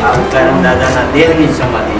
Bukan dada Nadia nih sama dia.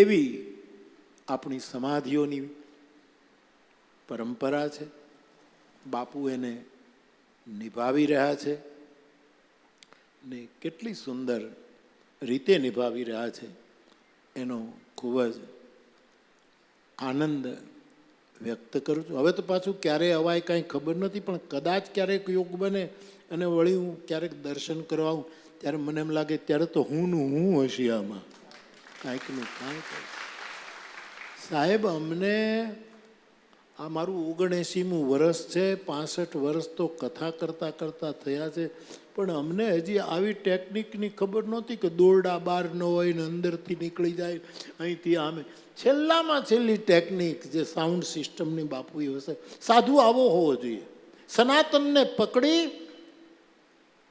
એવી આપણી સમાધિઓની પરંપરા છે. બાપુ એને નિભાવી રહ્યા છે ને કેટલી સુંદર રીતે નિભાવી રહ્યા છે એનો ખૂબ જ આનંદ વ્યક્ત કરું છું. હવે તો પાછું ક્યારે અવાય કાંઈ ખબર નથી, પણ કદાચ ક્યારેક યોગ બને અને વળી હું ક્યારેક દર્શન કરવા આવું, ત્યારે મને એમ લાગે ત્યારે તો હું નું હું હશે આમાં. કાંઈકનું કાંઈક. સાહેબ, અમને આ મારું ઓગણએંસીમું વર્ષ છે, પાસઠ વર્ષ તો કથા કરતાં કરતાં થયા છે, પણ અમને હજી આવી ટેકનિકની ખબર નહોતી કે દોરડા બહાર ન હોય ને અંદરથી નીકળી જાય, અહીંથી આમે. છેલ્લામાં છેલ્લી ટેકનિક જે સાઉન્ડ સિસ્ટમની બાપુએ હશે, સાધુ આવો હોવો જોઈએ. સનાતનને પકડી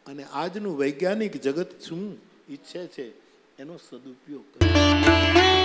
અને આજનું વૈજ્ઞાનિક જગત શું ઈચ્છે છે? એનો સદુપયોગ કરે